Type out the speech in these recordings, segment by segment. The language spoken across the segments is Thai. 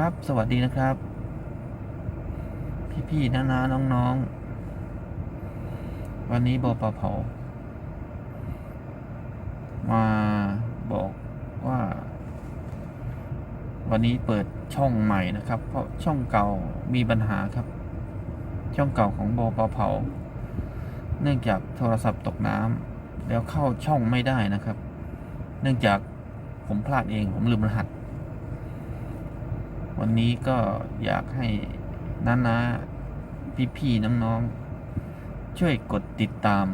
ครับ สวัสดีนะครับ พี่ๆน้าๆน้องๆ วันนี้บปเผามาบอกว่า วันนี้เปิดช่องใหม่นะครับ เพราะช่องเก่ามีปัญหาครับ ช่องเก่าของบปเผาเนื่องจากโทรศัพท์ตกน้ำแล้วเข้าช่องไม่ได้นะครับ เนื่องจากผมพลาดเองผมลืมรหัส วันนี้ก็อยากให้น้าๆพี่ๆน้องๆ ช่วยกดติดตาม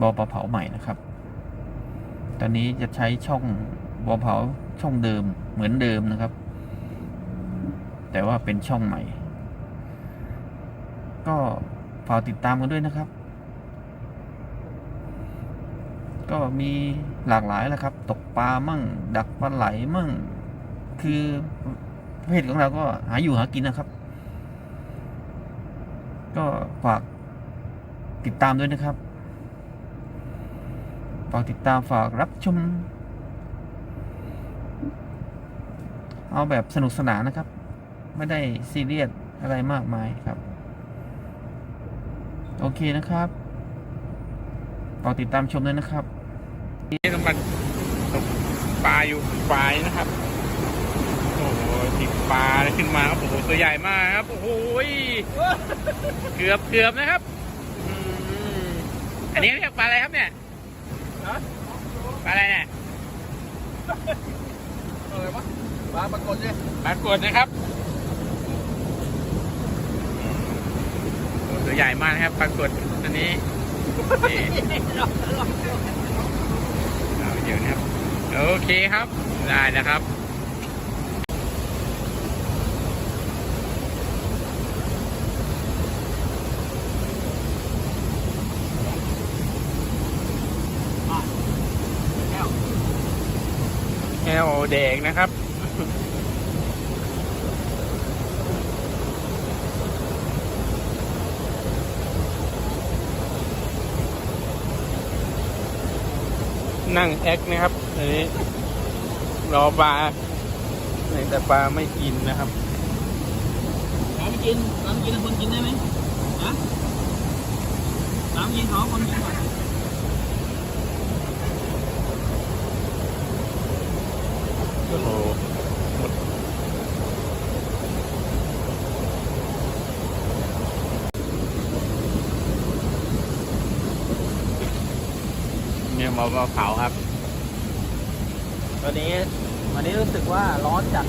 บอปะเผาใหม่นะครับ ตอนนี้จะใช้ช่องบอเผาช่องเดิมเหมือนเดิมนะครับ แต่ว่าเป็นช่องใหม่ ก็ฝากติดตามกันด้วยนะครับ ก็มีหลากหลายแหละครับ ตกปลามั่ง ดักปลาไหลมั่ง คือเพศของเราก็หาอยู่หากินนะครับ ก็ฝากติดตามด้วยนะครับ ฝากติดตามฝากรับชม เอาแบบสนุกสนานนะครับ ไม่ได้ซีเรียสอะไรมากมายครับ โอเคนะครับฝากติดตามชมด้วยนะครับนี่กำลังตกปลาอยู่ปลายนะครับ อ้โหติดปลาขึ้นมาครับโอ้โหตัวใหญ่มากครับโอ้โหยเกือบเกือบนะครับอืมอันนี้เรียกปลาอะไรครับเนี่ยปลาอะไรเนี่ยอะไรวะปลาปรากฏเนี่ยปลากดนะครับโอ้ตัวใหญ่มากนะครับปลากดตัวนี้นี่เอาเยอะนะครับ โอเคครับได้นะครับ วแดงนะครับ นั่งแอคนะครับอันนี้รอปลาแต่ปลาไม่กินนะครับน้ำกินน้ำกินคนกินได้ไหมฮะน้ำกินเขาคนกินก่อน โอ้โหหมดเนี่ยห มอมาเผาครับวันนี้วันนี้รู้สึกว่าร้อนจัด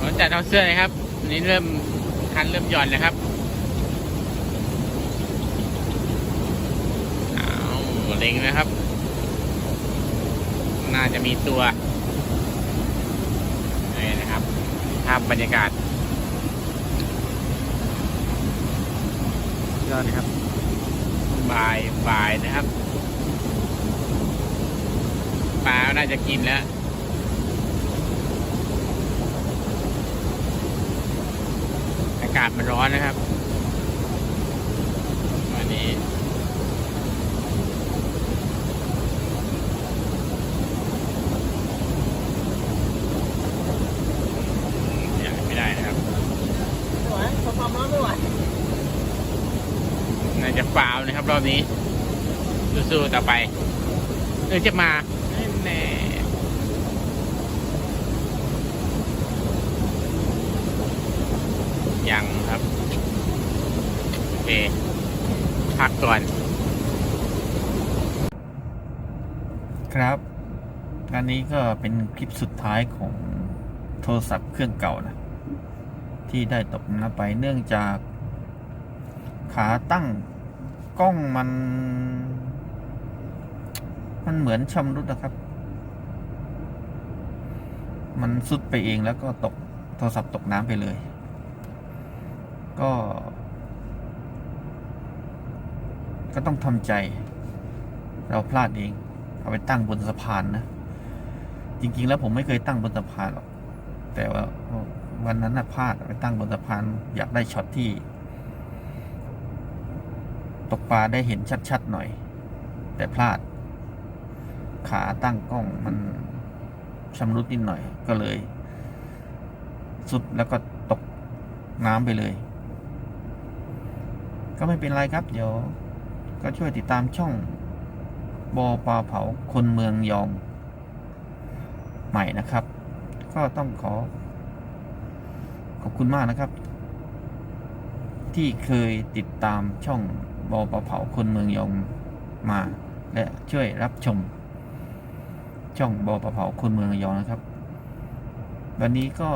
ผมจัดเอาเสื้อเลยครับอันนี้เริ่มคันเริ่มหย่อนนะครับเอาเล็งนะครับ น่าจะมีตัวนี่นะครับ ภาพบรรยากาศยอดนะครับบ่ายบ่ายนะครับ ปลาน่าจะกินแล้ว อากาศมันร้อนนะครับวันนี้ยังไม่ได้นะครับไม่ไหวพอความร้อนไม่ไหวน่าจะฟาวนะครับรอบนี้สู้ๆต่อไป เออจะมา แน่ยังครับ โอเค พักก่อน ครับอันนี้ก็เป็นคลิปสุดท้ายของโทรศัพท์เครื่องเก่านะ ที่ได้ตกน้ำไปเนื่องจาก ขาตั้งกล้องมัน มันเหมือนชำรุดนะครับ มันสุดไปเองแล้วก็ตกโทรศัพท์ตกน้ำไปเลย ก็ ก็ต้องทำใจ เราพลาดเอง เอาไปตั้งบนสะพานนะ จริง ๆ แล้วผมไม่เคยตั้งบนสะพานหรอก แต่ว่าวันนั้นนะพลาดไปตั้งบนสะพาน อยากได้ช็อตที่ ตกปลาได้เห็นชัด ๆ หน่อย แต่พลาด ขาตั้งกล้องมัน ชำรุดนิดหน่อยก็เลย สุดแล้วก็ตกน้ำไปเลย ก็ไม่เป็นไรครับ เดี๋ยว ก็ช่วยติดตามช่องบอปลาเผาคนเมืองยองใหม่นะครับ ก็ต้องขอ ขอบคุณมากนะครับ ที่เคยติดตามช่องบอปลาเผาคนเมืองยองมา และช่วยรับชม ช่องบอประเผาคนเมืองระยองนะครับ วันนี้ก็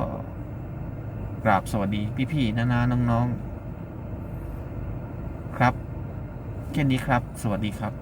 กราบสวัสดีพี่ๆนานาๆน้องๆ ครับแค่นี้ครับ สวัสดีครับ